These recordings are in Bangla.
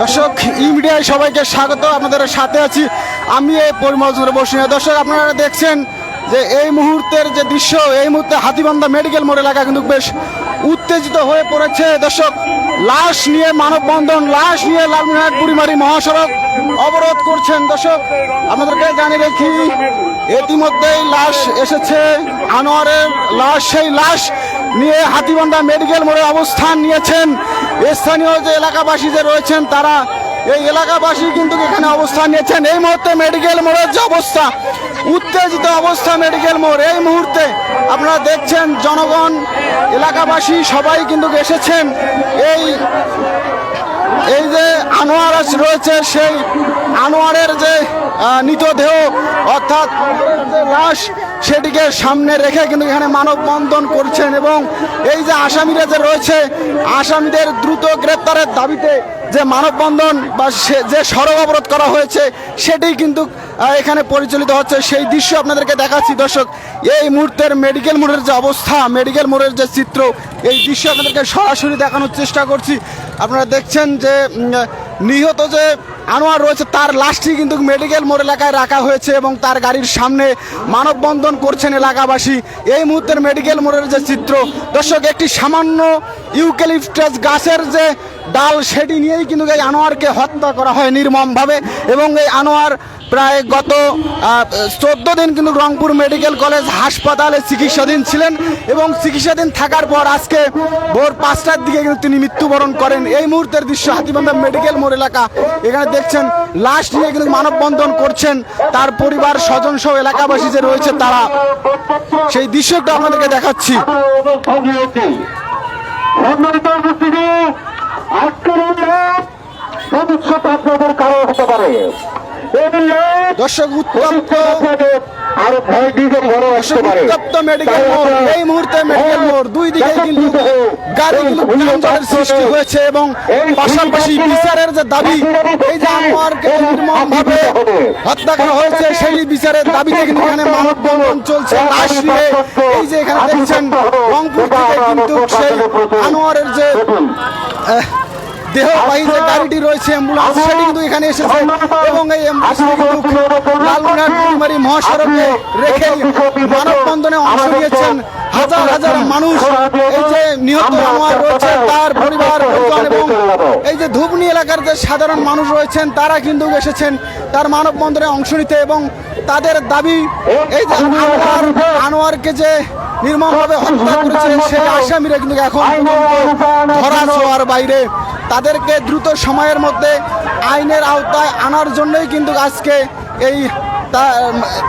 দর্শক ই মিডিয়ায় সবাইকে স্বাগত। আপনাদের সাথে আছি আমি এই পরিমজুর বসিয়া দর্শক, আপনারা দেখছেন যে এই মুহূর্তের যে দৃশ্য, এই মুহূর্তে হাতিবান্ধা মেডিকেল মোড় এলাকা কিন্তু বেশ উত্তেজিত হয়ে পড়েছে। দর্শক, লাশ নিয়ে মানববন্ধন, লাশ নিয়ে লালমিনহাট বুড়িমারি মহাসড়ক অবরোধ করছেন। দর্শক আমাদেরকে জানিয়ে রেখি, ইতিমধ্যেই লাশ এসেছে আনোয়ারের লাশ, সেই লাশ নিয়ে হাতিবান্ধা মেডিকেল মোড়ে অবস্থান নিয়েছেন। স্থানীয় যে এলাকাবাসী যে রয়েছেন, তারা এই এলাকাবাসী কিন্তু এখানে অবস্থান নিয়েছেন। এই মুহূর্তে মেডিকেল মোড়ের যে অবস্থা উত্তেজিত অবস্থা মেডিকেল মোড়। এই মুহূর্তে আপনারা দেখছেন জনগণ, এলাকাবাসী সবাই কিন্তু এসেছেন। এই এই যে আনোয়ার রয়েছে, সেই আনোয়ারের যে নিতদেহ অর্থাৎ লাশ সেটিকে সামনে রেখে কিন্তু এখানে মানববন্ধন করছেন এবং এই যে আসামিরা যে রয়েছে, আসামিদের দ্রুত গ্রেপ্তারের দাবিতে যে মানববন্ধন বা যে সড়ক অবরোধ করা হয়েছে, সেটি কিন্তু এখানে পরিচালিত হচ্ছে। সেই দৃশ্য আপনাদেরকে দেখাচ্ছি, দর্শক। এই মুহূর্তের মেডিকেল মোড়ের যে অবস্থা মেডিকেল মোড়ের যে চিত্র, এই দৃশ্য আপনাদেরকে সরাসরি দেখানোর চেষ্টা করছি। আপনারা দেখছেন যে নিহত যে আনোয়ার রয়েছে, তার লাশটি কিন্তু মেডিকেল মোড় এলাকায় রাখা হয়েছে এবং তার গাড়ির সামনে মানববন্ধন করছেন এলাকাবাসী। এই মুহূর্তের মেডিকেল মোড়ের যে চিত্র, দর্শক, একটি সামান্য ইউক্যালিপটাস গাছের যে ডাল, সেটি নিয়েই কিন্তু এই আনোয়ারকে হত্যা করা হয় নির্মমভাবে এবং এই আনোয়ার প্রায় গত চোদ্দ দিন কিন্তু রংপুর মেডিকেল কলেজ হাসপাতালে চিকিৎসাধীন ছিলেন এবং চিকিৎসাধীন থাকার পর আজকে ভোর পাঁচটার দিকে কিন্তু তিনি মৃত্যুবরণ করেন। এই মুহূর্তের দৃশ্য হাতিবান্ধা মেডিকেল মোড় এলাকা। এখানে দেখছেন, লাশ নিয়ে কিন্তু মানববন্ধন করছেন তার পরিবার, স্বজন সহ এলাকাবাসী যে রয়েছে তারা। সেই দৃশ্যটা আপনাদেরকে দেখাচ্ছি। আজকের ভবিষ্যৎ আপনাদের কারও হতে পারে? দর্শক উত্তপ্ত। আরও ভয় উত্তপ্ত মেডিকেল মোড়। এই মুহূর্তে মেডিকেল মোড়। দুই দিকে কিন্তু গাড়ি সৃষ্টি হয়েছে এবং পাশাপাশি বিচারের যে দাবি, এই যে আনোয়ারকে নির্মমভাবে হত্যা করা হয়েছে, সেই বিচারের দাবিতে কিন্তু এখানে মানববন্ধন চলছে লাশ নিয়ে এই যে এখানে দেখছেন রংপুর থেকে কিন্তু সেই আনোয়ারের যে দেহবাহী যে গাড়িটি রয়েছে অ্যাম্বুলেন্স সেটি কিন্তু এখানে এসেছে। এবং এই অ্যাম্বুলেন্সটি কিন্তু মহাসড়কে রেখে মানববন্ধনে অংশ নিয়েছেন হাজার হাজার মানুষ। এই যে নিহত রয়েছে তার পরিবার পরিজন এবং এই যে ধুবনি এলাকার যে সাধারণ মানুষ রয়েছেন তারা কিন্তু এসেছেন তার মানববন্ধনে অংশ নিতে এবং তাদের দাবি এই যে আনোয়ার আনোয়ারকে যে নির্মমভাবে হত্যা করেছে সেই আসামিরা কিন্তু এখন ধরা ছোঁয়ার বাইরে। তাদেরকে দ্রুত সময়ের মধ্যে আইনের আওতায় আনার জন্যই কিন্তু আজকে এই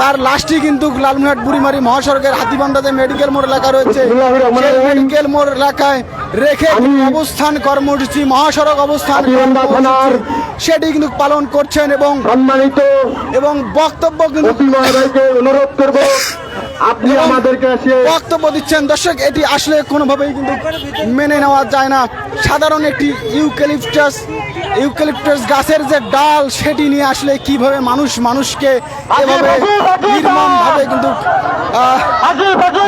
তার লাশটি কিন্তু লালমনিরহাট বুড়িমারি মহাসড়কের হাতিবান্ধাতে মেডিকেল মোড় এলাকা রয়েছে। মেডিকেল মোড় এলাকায় রেখে অবস্থান কর্মসূচি মহাসড়ক অবস্থান সেটি কিন্তু পালন করছেন এবং সম্মানিত এবং বক্তব্য কিন্তু অনুরোধ করব আপনি আমাদেরকে এসে বক্তব্য দিচ্ছেন। দর্শক এটি আসলে কোনোভাবেই কিন্তু মেনে নেওয়া যায় না। সাধারণ একটি ইউক্যালিপটাস ইউক্যালিপটাস গাছের যে ডাল সেটি নিয়ে আসলে কীভাবে মানুষ মানুষকে এভাবে নির্মমভাবে কিন্তু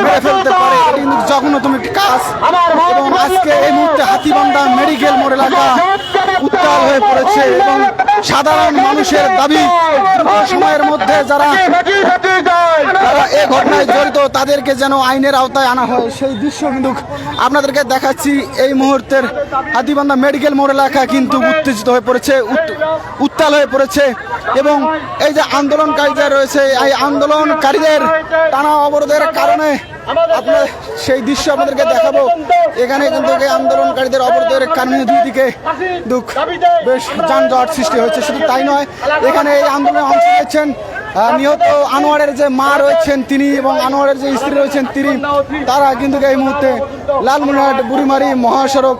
মেরে ফেলতে পারে। এটি কিন্তু জঘন্যতম একটি কাজ এবং আজকে এই মুহূর্তে হাতিবান্ধা মেডিকেল মোড় এলাকা উত্তাল হয়ে পড়েছে এবং সাধারণ মানুষের দাবি সময়ের মধ্যে যারা যারা এ ঘটনায় জড়িত, তাদেরকে যেন আইনের আওতায় আনা হয়। সেই দৃশ্য কিন্তু আপনাদেরকে দেখাচ্ছি। এই মুহূর্তের হাতিবান্ধা মেডিকেল মোড় এলাকা কিন্তু উত্তেজিত হয়ে পড়েছে, উত- উত্তাল হয়ে পড়েছে এবং এই যে আন্দোলনকারী যে রয়েছে, এই আন্দোলনকারীদের টানা অবরোধের কারণে আপনার সেই দৃশ্য আপনাদেরকে দেখাবো এখানে কিন্তু এই আন্দোলনকারীদের অবরোধের কারণে দুই দিকে দুঃখ বেশ যানজট সৃষ্টি হয়েছে শুধু তাই নয় এখানে এই আন্দোলনে অংশ নিয়েছেন নিহত আনোয়ারের যে মা রয়েছেন তিনি এবং আনোয়ারের যে স্ত্রী রয়েছেন তিনি তারা কিন্তু এই মুহূর্তে লালমনিরহাট বুড়িমারি মহাসড়ক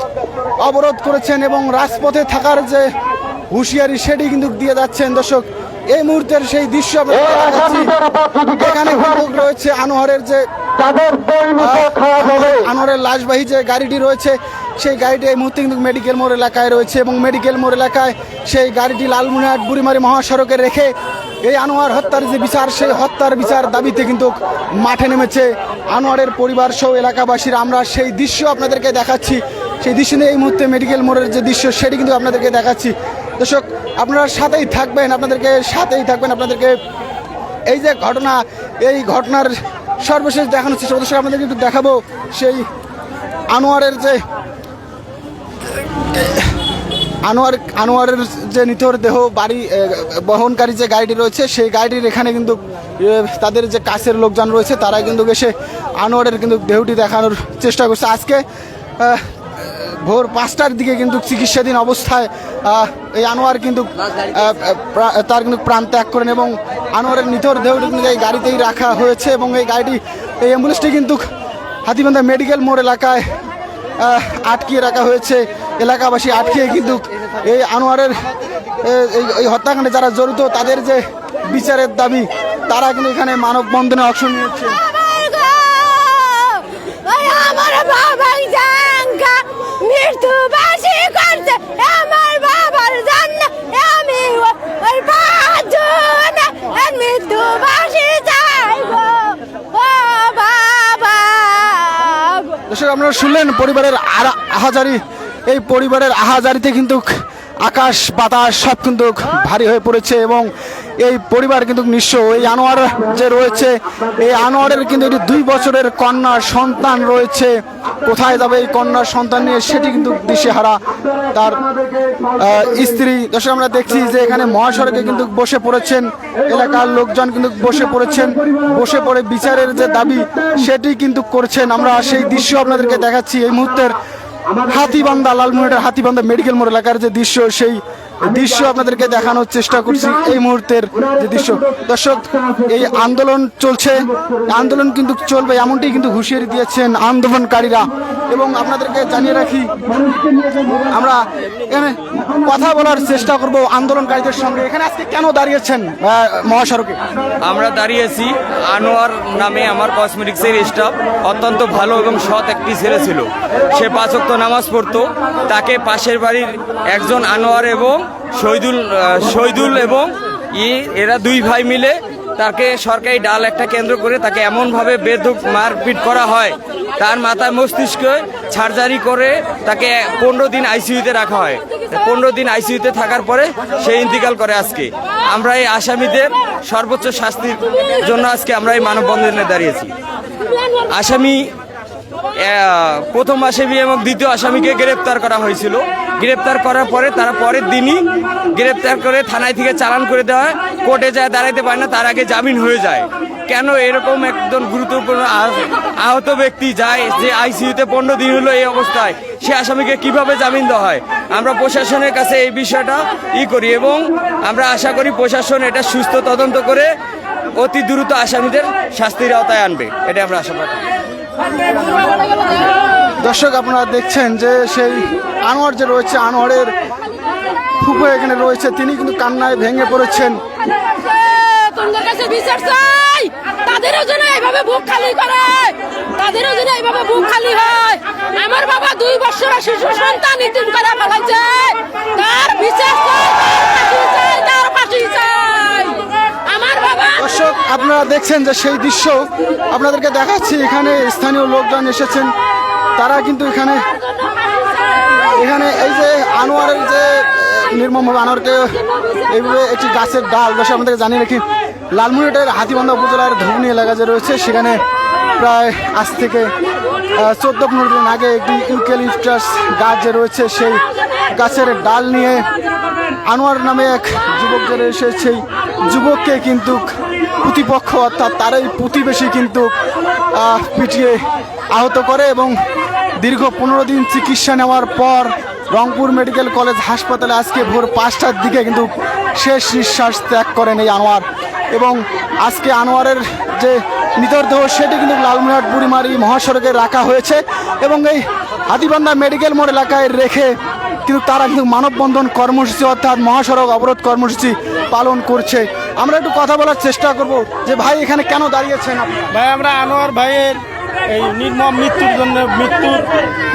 অবরোধ করেছেন এবং রাজপথে থাকার যে হুঁশিয়ারি সেটি কিন্তু দিয়ে যাচ্ছেন দর্শক এই মুহূর্তের সেই দৃশ্য। এখানে রয়েছে আনোয়ারের যে তাদের হবে আনোয়ারের লাশবাহী যে গাড়িটি রয়েছে সেই গাড়িটি এই মুহূর্তে কিন্তু মেডিকেল মোড় এলাকায় রয়েছে এবং মেডিকেল মোড় এলাকায় সেই গাড়িটি লালমনিরহাট বুড়িমারি মহাসড়কে রেখে এই আনোয়ার হত্যার যে বিচার সেই হত্যার বিচার দাবিতে কিন্তু মাঠে নেমেছে আনোয়ারের পরিবার সহ এলাকাবাসীর। আমরা সেই দৃশ্য আপনাদেরকে দেখাচ্ছি। সেই দৃশ্য নিয়ে এই মুহূর্তে মেডিকেল মোড়ের যে দৃশ্য সেটি কিন্তু আপনাদেরকে দেখাচ্ছি। দর্শক আপনারা সাথেই থাকবেন আপনাদেরকে সাথেই থাকবেন আপনাদেরকে এই যে ঘটনা এই ঘটনার সর্বশেষ দেখানোর চেষ্টা। দর্শক আপনাদেরকে একটু দেখাবো সেই আনোয়ারের যে, আনোয়ার, আনোয়ারের যে নিথর দেহ বাড়ি বহনকারী যে গাড়িটি রয়েছে, সেই গাড়িটির এখানে কিন্তু তাদের যে কাছের লোকজন রয়েছে তারা কিন্তু এসে আনোয়ারের কিন্তু দেহটি দেখানোর চেষ্টা করছে আজকে ভোর পাঁচটার দিকে কিন্তু চিকিৎসাধীন অবস্থায় এই আনোয়ার কিন্তু তার কিন্তু প্রাণ ত্যাগ করেন এবং আনোয়ারের নিথর দেহটি কিন্তু এই গাড়িতেই রাখা হয়েছে এবং এই গাড়িটি, এই অ্যাম্বুলেন্সটি কিন্তু হাতিবান্ধা মেডিকেল মোড় এলাকায় আটকিয়ে রাখা হয়েছে। এলাকাবাসী আটকিয়ে কিন্তু এই আনোয়ারের এই- হত্যাকাণ্ডে যারা জড়িত, তাদের যে বিচারের দাবি, তারা কিন্তু এখানে মানববন্ধনে অংশ নিয়েছে আমার গো! ওই আমার বাবাই জাঙ্গা মৃত্যু বাসি করছে আমার বাবার জন্য আমি ও- ওই পাঁচজন আর মৃত্যু বাসি চাই গো ও বাবা গো। দর্শক আপনারা শুনলেন পরিবারের আহাজারি। এই পরিবারের আহাজারিতে কিন্তু আকাশ, বাতাস, সব কিন্তু ভারী হয়ে পড়েছে এবং এই পরিবার কিন্তু নিঃস্ব। এই আনোয়ার যে রয়েছে, এই আনোয়ারের কিন্তু এটি দুই বছরের কন্যা সন্তান রয়েছে। কোথায় যাবে এই কন্যা সন্তান নিয়ে সেটি কিন্তু দিশেহারা তার স্ত্রী। দর্শক, আমরা দেখছি যে এখানে মহাসড়কে কিন্তু বসে পড়েছেন। এলাকার লোকজন কিন্তু বসে পড়েছেন। বসে পড়ে বিচারের যে দাবি, সেটি কিন্তু করছেন। আমরা সেই দৃশ্য আপনাদেরকে দেখাচ্ছি। এই মুহূর্তের হাতিবান্ধা লালমনিরহাট হাতিবান্ধা মেডিকেল মোড় এলাকার যে দৃশ্য সেই দৃশ্য আপনাদেরকে দেখানোর চেষ্টা করছি। এই মুহূর্তের যে দৃশ্য। দর্শক এই আন্দোলন চলছে। আন্দোলন কিন্তু চলবে এমনটি কিন্তু হুঁশিয়ারি দিয়েছেন আন্দোলনকারীরা। এবং আপনাদেরকে জানিয়ে রাখি আমরা এখানে কথা বলার চেষ্টা করব আন্দোলনকারীদের সঙ্গে। এখানে আজকে কেন দাঁড়িয়েছেন মহাসড়কে? আমরা দাঁড়িয়েছি। আনোয়ার নামে আমার কসমেটিক্সের স্টাফ অত্যন্ত ভালো এবং সৎ একটি ছেলে ছিল। সে পাঁচক্ত নামাজ পড়তো। তাকে পাশের বাড়ির একজন আনোয়ার এবং শহীদুল শহীদুল এবং ই, এরা দুই ভাই মিলে তাকে সরকারি ডাল একটা কেন্দ্র করে তাকে এমনভাবে বেধক মারপিট করা হয়। তার মাথায় মস্তিষ্কে সার্জারি করে তাকে পনেরো দিন আইসিইউতে রাখা হয়। পনেরো দিন আইসিইউতে থাকার পরে সে ইন্তিকাল করে আজকে। আমরা এই আসামিদের সর্বোচ্চ শাস্তির জন্য আজকে আমরা এই মানববন্ধনে দাঁড়িয়েছি। আসামি প্রথম আসামি এবং দ্বিতীয় আসামিকে গ্রেপ্তার করা হয়েছিল। গ্রেপ্তার করার পরে তারা পরের দিনই গ্রেপ্তার করে থানায় থেকে চালান করে দেওয়া হয়। কোর্টে যায়, দাঁড়াইতে পারে না, তার আগে জামিন হয়ে যায়। কেন এরকম একজন গুরুত্বপূর্ণ আহ- আহত ব্যক্তি যায়, যে আইসিইউতে পনেরো দিন হলো এই অবস্থায়, সে আসামিকে কীভাবে জামিন দেওয়া হয়? আমরা প্রশাসনের কাছে এই বিষয়টা ই করি এবং আমরা আশা করি প্রশাসন এটা সুস্থ তদন্ত করে অতি দ্রুত আসামিদের শাস্তির আওতায় আনবে। এটা আমরা আশা করি। দর্শক আপনারা দেখছেন যে সেই আনোয়ার যে রয়েছে আনোয়ারের ফুপু এখানে রয়েছে। তিনি কিন্তু কান্নায় ভেঙে পড়েছেন। তোমাদের কাছে বিচার চাই। তাদেরও যেন এইভাবে বুক খালি করে। তাদেরও যেন এইভাবে বুক খালি হয়। আমার বাবা দুই বছরের শিশু সন্তান ইতিম করে ফেলাইছে তার বিচার চাই তার ফাঁসি চাই তার ফাঁসি চাই। আমার বাবা দর্শক আপনারা দেখছেন যে সেই দৃশ্য। আপনাদেরকে দেখাচ্ছি এখানে স্থানীয় লোকজন এসেছেন। তারা কিন্তু এখানে এখানে এই যে আনোয়ারের যে নির্মমভাবে আনোয়ারকে এইভাবে একটি গাছের ডাল, দর্শক আমাদেরকে জানিয়ে রাখি, লালমনিরহাটের হাতিবান্ধা উপজেলার ধবনী এলাকা যে রয়েছে, সেখানে প্রায় আজ থেকে চোদ্দ পনেরো দিন আগে একটি ইউক্যালিপটাস গাছ যে রয়েছে, সেই গাছের ডাল নিয়ে আনোয়ার নামে এক যুবক যে রয়েছে, সেই যুবককে কিন্তু প্রতিপক্ষ, অর্থাৎ তারই প্রতিবেশী কিন্তু পিটিয়ে আহত করে এবং দীর্ঘ পনেরো দিন চিকিৎসা নেওয়ার পর রংপুর মেডিকেল কলেজ হাসপাতালে আজকে ভোর পাঁচটার দিকে কিন্তু শেষ নিঃশ্বাস ত্যাগ করেন এই আনোয়ার। এবং আজকে আনোয়ারের যে মৃতদেহ সেটি কিন্তু লালমিনহাট বুড়িমারি মহাসড়কে রাখা হয়েছে। এবং এই হাতিবান্ধা মেডিকেল মোড় এলাকায় রেখে কিন্তু তারা কিন্তু মানববন্ধন কর্মসূচি, অর্থাৎ মহাসড়ক অবরোধ কর্মসূচি পালন করছে। আমরা একটু কথা বলার চেষ্টা করব যে ভাই এখানে কেন দাঁড়িয়েছেন ভাই, আমরা আনোয়ার ভাইয়ের এই নির্মম মৃত্যুর জন্য মৃত্যুর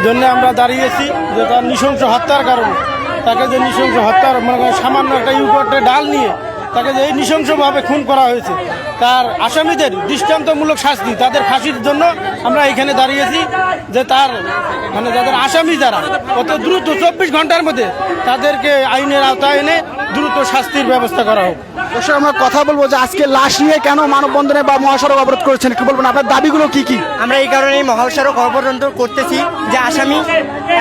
জন্য আমরা দাঁড়িয়েছি যে তার নৃশংস হত্যার কারণে। তাকে যে নৃশংস হত্যার মানে করেন সামান্য একটা ইউকটে ডাল নিয়ে তাকে যে এই নৃশংসভাবে খুন করা হয়েছে, তার আসামিদের দৃষ্টান্তমূলক শাস্তি, তাদের ফাঁসির জন্য আমরা এখানে দাঁড়িয়েছি যে তার মানে যাদের আসামি যারা, অত দ্রুত চব্বিশ ঘণ্টার মধ্যে তাদেরকে আইনের আওতায় এনে দ্রুত শাস্তির ব্যবস্থা করা হোক। দর্শক আমরা কথা বলব যে আজকে লাশ নিয়ে কেন মানববন্ধনে বা মহাসড়ক অবরোধ করেছেন কি বলবেন? আপনার দাবিগুলো কি কি? আমরা এই কারণেই মহাসড়ক অবরোধ করতেছি যে আসামি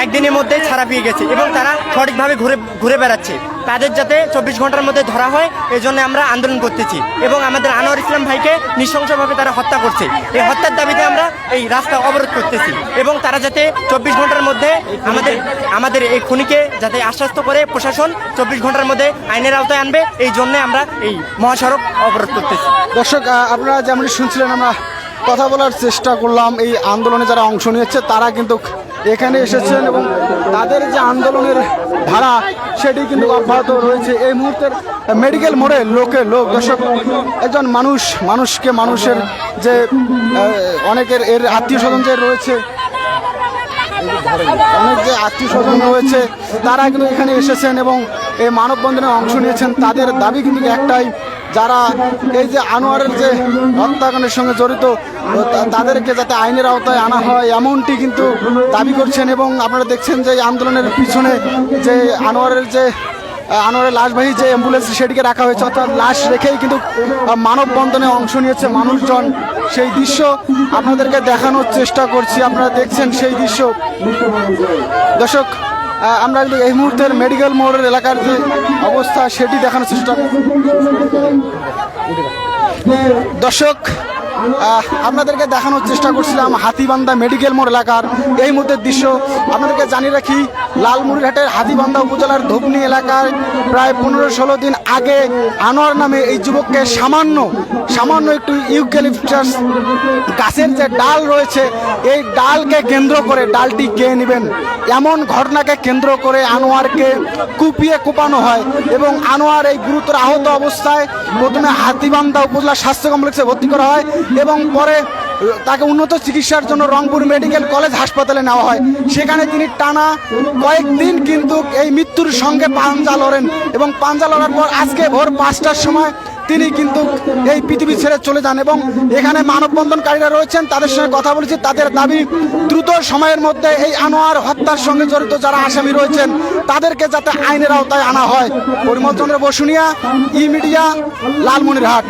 একদিনের মধ্যে ছাড়া পেয়ে গেছে এবং তারা সঠিকভাবে ঘুরে ঘুরে বেড়াচ্ছে। তাদের যাতে চব্বিশ ঘণ্টার মধ্যে ধরা হয় এই জন্য আমরা আন্দোলন করতেছি এবং আমাদের আনোয়ার ইসলাম ভাইকে নৃশংসভাবে তারা হত্যা করছে। এই হত্যার দাবিতে আমরা এই রাস্তা অবরোধ করতেছি এবং তারা যাতে চব্বিশ ঘণ্টার মধ্যে আমাদের আমাদের এই খুনিকে যাতে আশ্বস্ত করে প্রশাসন চব্বিশ ঘণ্টার মধ্যে আইনের আওতায় আনবে, এই জন্য আমরা এই মহাসড়ক অবরোধ করতেছি। দর্শক আপনারা যেমন শুনছিলেন, আমরা কথা বলার চেষ্টা করলাম। এই আন্দোলনে যারা অংশ নিয়েছে, তারা কিন্তু এখানে এসেছেন এবং তাদের যে আন্দোলনের ধারা, সেটি কিন্তু অব্যাহত রয়েছে। এই মুহূর্তের মেডিকেল মোড়ে লোকে লোক, দর্শক, একজন মানুষ, মানুষকে মানুষের যে অনেকের এর আত্মীয় স্বজন যে রয়েছে, অনেক যে আত্মীয় স্বজন রয়েছে, তারা কিন্তু এখানে এসেছেন এবং এই মানববন্ধনে অংশ নিয়েছেন। তাদের দাবি কিন্তু একটাই, যারা এই যে আনোয়ারের যে হত্যাকাণ্ডের সঙ্গে জড়িত তাদেরকে যাতে আইনের আওতায় আনা হয়, এমনটি কিন্তু দাবি করছেন এবং আপনারা দেখছেন যে এই আন্দোলনের পিছনে যে আনোয়ারের যে, আনোয়ারের লাশবাহী যে অ্যাম্বুলেন্স, সেটিকে রাখা হয়েছে। অর্থাৎ লাশ রেখেই কিন্তু মানববন্ধনে অংশ নিয়েছে মানুষজন। সেই দৃশ্য আপনাদেরকে দেখানোর চেষ্টা করছি। আপনারা দেখছেন সেই দৃশ্য। দর্শক আমরা কিন্তু এই মুহূর্তের মেডিকেল মোড়ের এলাকার যে অবস্থা সেটি দেখানোর চেষ্টা দর্শক আপনাদেরকে দেখানোর চেষ্টা করছিলাম হাতিবান্ধা মেডিকেল মোড় এলাকার এই মুহূর্তের দৃশ্য। আপনাদেরকে জানিয়ে রাখি লালমুড়িঘাটের হাতিবান্ধা উপজেলার ধুবনি এলাকায় প্রায় পনেরো ষোলো দিন আগে আনোয়ার নামে এই যুবককে সামান্য সামান্য একটু ইউক্যালিপটাস গাছের যে ডাল রয়েছে, এই ডালকে কেন্দ্র করে ডালটি কে নেবেন। এমন ঘটনাকে কেন্দ্র করে আনোয়ারকে কুপিয়ে কুপানো হয় এবং আনোয়ার এই গুরুতর আহত অবস্থায় প্রথমে হাতিবান্ধা উপজেলা স্বাস্থ্য কমপ্লেক্সে ভর্তি করা হয়। এবং পরে তাকে উন্নত চিকিৎসার জন্য রংপুর মেডিকেল কলেজ হাসপাতালে নেওয়া হয়। সেখানে তিনি টানা কয়েকদিন কিন্তু এই মৃত্যুর সঙ্গে পাঞ্জা লড়েন এবং পাঞ্জা লড়ার পর আজকে ভোর পাঁচটার সময় তিনি কিন্তু এই পৃথিবী ছেড়ে চলে যান এবং এখানে মানববন্ধনকারীরা রয়েছেন, তাদের সঙ্গে কথা বলেছি, তাদের দাবি দ্রুত সময়ের মধ্যে এই আনোয়ার হত্যার সঙ্গে জড়িত যারা আসামি রয়েছেন, তাদেরকে যাতে আইনের আওতায় আনা হয়। Parimal Chandra Basunia e media Lalmonirhat.